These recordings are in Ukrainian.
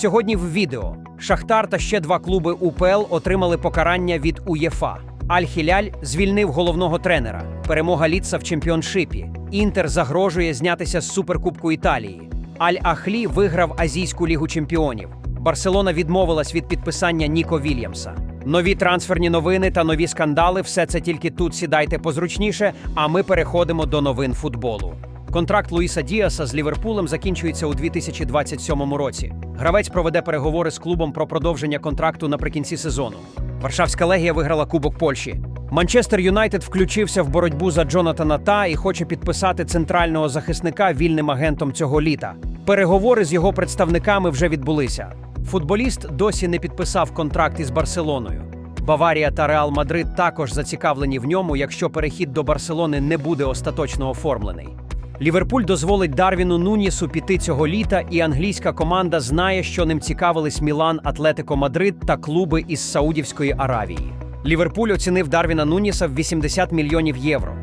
Сьогодні в відео Шахтар та ще два клуби УПЛ отримали покарання від УЄФА. Аль-Хіляль звільнив головного тренера. Перемога Ліца в чемпіоншипі. Інтер загрожує знятися з Суперкубку Італії. Аль-Ахлі виграв Азійську лігу чемпіонів. Барселона відмовилась від підписання Ніко Вільямса. Нові трансферні новини та нові скандали все це тільки тут сідайте позручніше, а ми переходимо до новин футболу. Контракт Луїса Діаса з Ліверпулем закінчується у 2027 році. Гравець проведе переговори з клубом про продовження контракту наприкінці сезону. Варшавська легія виграла Кубок Польщі. Манчестер Юнайтед включився в боротьбу за Джонатана Та і хоче підписати центрального захисника вільним агентом цього літа. Переговори з його представниками вже відбулися. Футболіст досі не підписав контракт із Барселоною. Баварія та Реал Мадрид також зацікавлені в ньому, якщо перехід до Барселони не буде остаточно оформлений. Ліверпуль дозволить Дарвіну Нунісу піти цього літа, і англійська команда знає, що ним цікавились Мілан, Атлетико Мадрид та клуби із Саудівської Аравії. Ліверпуль оцінив Дарвіна Нуніса в 80 мільйонів євро.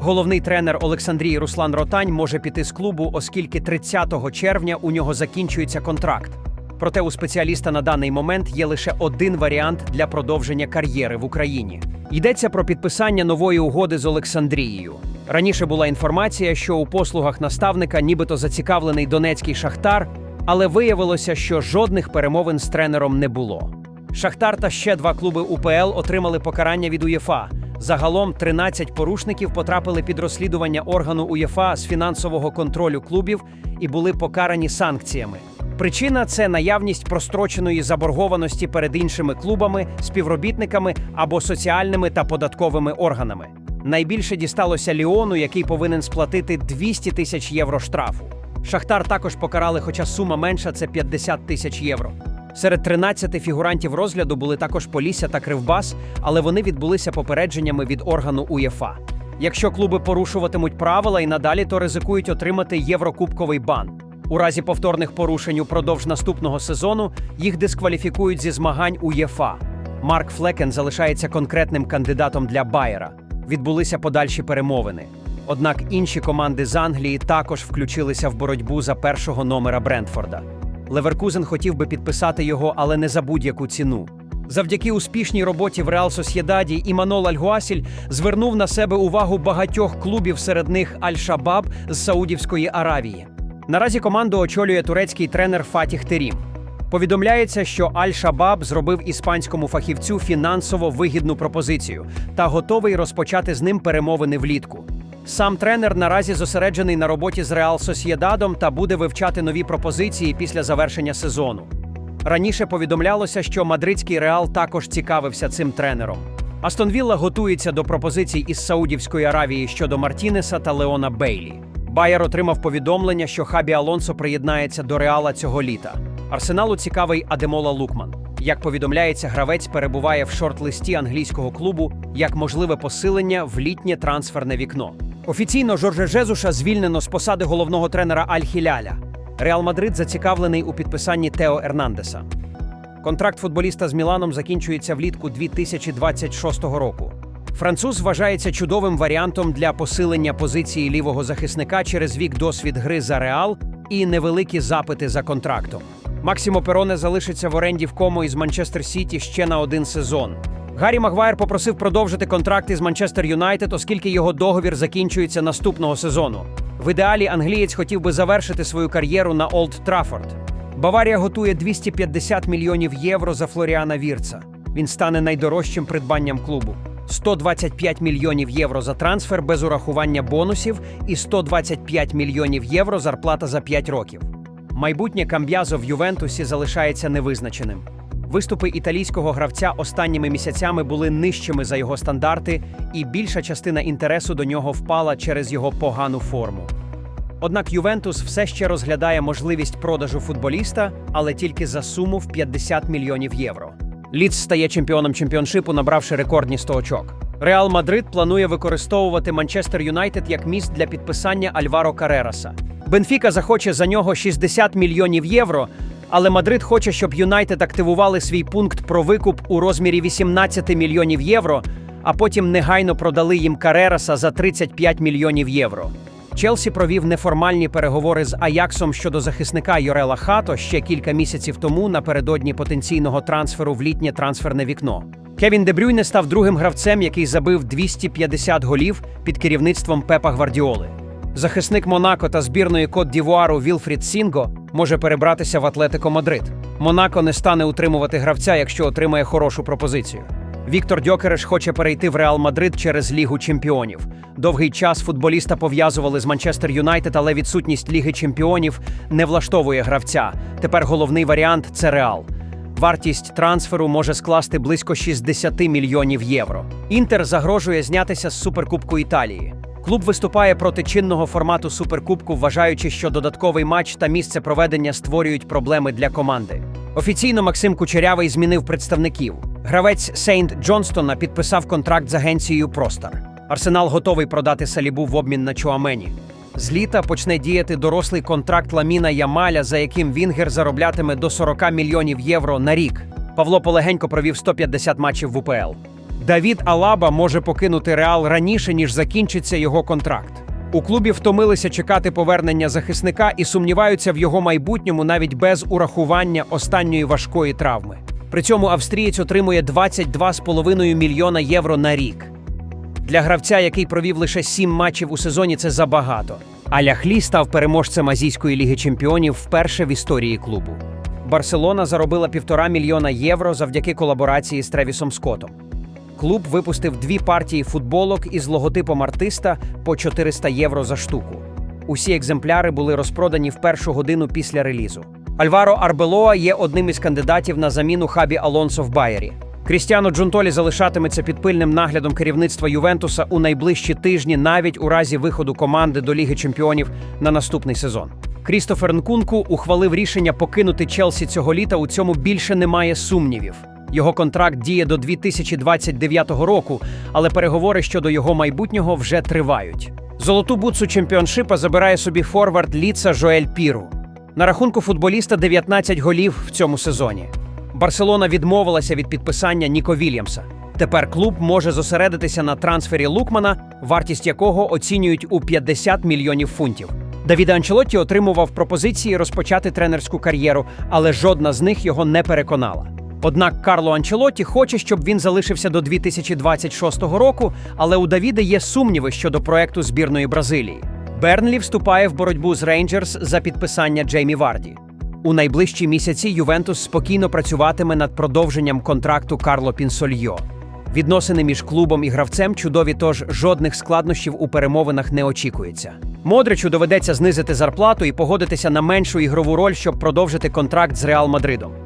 Головний тренер Олександрії Руслан Ротань може піти з клубу, оскільки 30 червня у нього закінчується контракт. Проте у спеціаліста на даний момент є лише один варіант для продовження кар'єри в Україні. Йдеться про підписання нової угоди з Олександрією. Раніше була інформація, що у послугах наставника нібито зацікавлений донецький шахтар, але виявилося, що жодних перемовин з тренером не було. Шахтар та ще два клуби УПЛ отримали покарання від УЄФА. Загалом 13 порушників потрапили під розслідування органу УЄФА з фінансового контролю клубів і були покарані санкціями. Причина це наявність простроченої заборгованості перед іншими клубами, співробітниками або соціальними та податковими органами. Найбільше дісталося Ліону, який повинен сплатити 200 тисяч євро штрафу. Шахтар також покарали, хоча сума менша це 50 тисяч євро. Серед 13 фігурантів розгляду були також Полісся та Кривбас, але вони відбулися попередженнями від органу УЄФА. Якщо клуби порушуватимуть правила і надалі, то ризикують отримати єврокубковий бан. У разі повторних порушень упродовж наступного сезону їх дискваліфікують зі змагань УЄФА. Марк Флекен залишається конкретним кандидатом для Байера. Відбулися подальші перемовини. Однак інші команди з Англії також включилися в боротьбу за першого номера Брентфорда. Леверкузен хотів би підписати його, але не за будь-яку ціну. Завдяки успішній роботі в Реал Сосєдаді Іманол Альгуасіль звернув на себе увагу багатьох клубів, серед них Аль-Шабаб з Саудівської Аравії. Наразі команду очолює турецький тренер Фатіх Терім. Повідомляється, що Аль-Шабаб зробив іспанському фахівцю фінансово вигідну пропозицію та готовий розпочати з ним перемовини влітку. Сам тренер наразі зосереджений на роботі з Реал Сосєдадом та буде вивчати нові пропозиції після завершення сезону. Раніше повідомлялося, що мадридський Реал також цікавився цим тренером. Астон Вілла готується до пропозицій із Саудівської Аравії щодо Мартінеса та Леона Бейлі. Байер отримав повідомлення, що Хабі Алонсо приєднається до Реала цього літа. Арсеналу цікавий Адемола Лукман. Як повідомляється, гравець перебуває в шорт-листі англійського клубу як можливе посилення в літнє трансферне вікно. Офіційно Жорже Жезуша звільнено з посади головного тренера Аль-Хіляля. Реал Мадрид зацікавлений у підписанні Тео Ернандеса. Контракт футболіста з Міланом закінчується влітку 2026 року. Француз вважається чудовим варіантом для посилення позиції лівого захисника через вік досвід гри за Реал і невеликі запити за контрактом. Максимо Пероне залишиться в оренді в кому із Манчестер Сіті ще на один сезон. Гаррі Магуайр попросив продовжити контракт із Манчестер Юнайтед, оскільки його договір закінчується наступного сезону. В ідеалі англієць хотів би завершити свою кар'єру на Олд Траффорд. Баварія готує 250 мільйонів євро за Флоріана Вірца. Він стане найдорожчим придбанням клубу. 125 мільйонів євро за трансфер без урахування бонусів і 125 мільйонів євро зарплата за 5 років. Майбутнє Камб'язо в Ювентусі залишається невизначеним. Виступи італійського гравця останніми місяцями були нижчими за його стандарти, і більша частина інтересу до нього впала через його погану форму. Однак Ювентус все ще розглядає можливість продажу футболіста, але тільки за суму в 50 мільйонів євро. Ліц стає чемпіоном чемпіоншипу, набравши рекордні 100 очок. Реал Мадрид планує використовувати Манчестер Юнайтед як міст для підписання Альваро Карераса. Бенфіка захоче за нього 60 мільйонів євро, але Мадрид хоче, щоб Юнайтед активували свій пункт про викуп у розмірі 18 мільйонів євро, а потім негайно продали їм Карераса за 35 мільйонів євро. Челсі провів неформальні переговори з Аяксом щодо захисника Йорела Хато ще кілька місяців тому напередодні потенційного трансферу в літнє трансферне вікно. Кевін Дебрюйне став другим гравцем, який забив 250 голів під керівництвом Пепа Гвардіоли. Захисник Монако та збірної Кот Дівуару Вілфрід Сінго може перебратися в Атлетико Мадрид. Монако не стане утримувати гравця, якщо отримає хорошу пропозицію. Віктор Дьокереш хоче перейти в Реал Мадрид через Лігу Чемпіонів. Довгий час футболіста пов'язували з Манчестер Юнайтед, але відсутність Ліги Чемпіонів не влаштовує гравця. Тепер головний варіант це Реал. Вартість трансферу може скласти близько 60 мільйонів євро. Інтер загрожує знятися з Суперкубку Італії. Клуб виступає проти чинного формату Суперкубку, вважаючи, що додатковий матч та місце проведення створюють проблеми для команди. Офіційно Максим Кучерявий змінив представників. Гравець Сейнт Джонстона підписав контракт з агенцією Простар. Арсенал готовий продати Салібу в обмін на Чуамені. З літа почне діяти дорослий контракт Ламіна Ямаля, за яким Вінгер зароблятиме до 40 мільйонів євро на рік. Павло Полегенько провів 150 матчів в УПЛ. Давід Алаба може покинути Реал раніше, ніж закінчиться його контракт. У клубі втомилися чекати повернення захисника і сумніваються в його майбутньому навіть без урахування останньої важкої травми. При цьому австрієць отримує 22,5 мільйона євро на рік. Для гравця, який провів лише сім матчів у сезоні, це забагато. А Ляхлі став переможцем Азійської ліги чемпіонів вперше в історії клубу. Барселона заробила півтора мільйона євро завдяки колаборації з Тревісом Скоттом. Клуб випустив дві партії футболок із логотипом артиста по 400 євро за штуку. Усі екземпляри були розпродані в першу годину після релізу. Альваро Арбелоа є одним із кандидатів на заміну хабі Алонсо в Байері. Крістіано Джунтолі залишатиметься під пильним наглядом керівництва Ювентуса у найближчі тижні, навіть у разі виходу команди до Ліги Чемпіонів на наступний сезон. Крістофер Нкунку ухвалив рішення покинути Челсі цього літа. У цьому більше немає сумнівів. Його контракт діє до 2029 року, але переговори щодо його майбутнього вже тривають. Золоту бутсу чемпіоншипа забирає собі форвард Ліца Жоель Піру. На рахунку футболіста 19 голів в цьому сезоні. Барселона відмовилася від підписання Ніко Вільямса. Тепер клуб може зосередитися на трансфері Лукмана, вартість якого оцінюють у 50 мільйонів фунтів. Давіда Анчелотті отримував пропозиції розпочати тренерську кар'єру, але жодна з них його не переконала. Однак Карло Анчелотті хоче, щоб він залишився до 2026 року, але у Давіда є сумніви щодо проекту збірної Бразилії. Бернлі вступає в боротьбу з Рейнджерс за підписання Джеймі Варді. У найближчі місяці Ювентус спокійно працюватиме над продовженням контракту Карло Пінсольйо. Відносини між клубом і гравцем чудові, тож жодних складнощів у перемовинах не очікується. Модричу доведеться знизити зарплату і погодитися на меншу ігрову роль, щоб продовжити контракт з Реал Мадридом.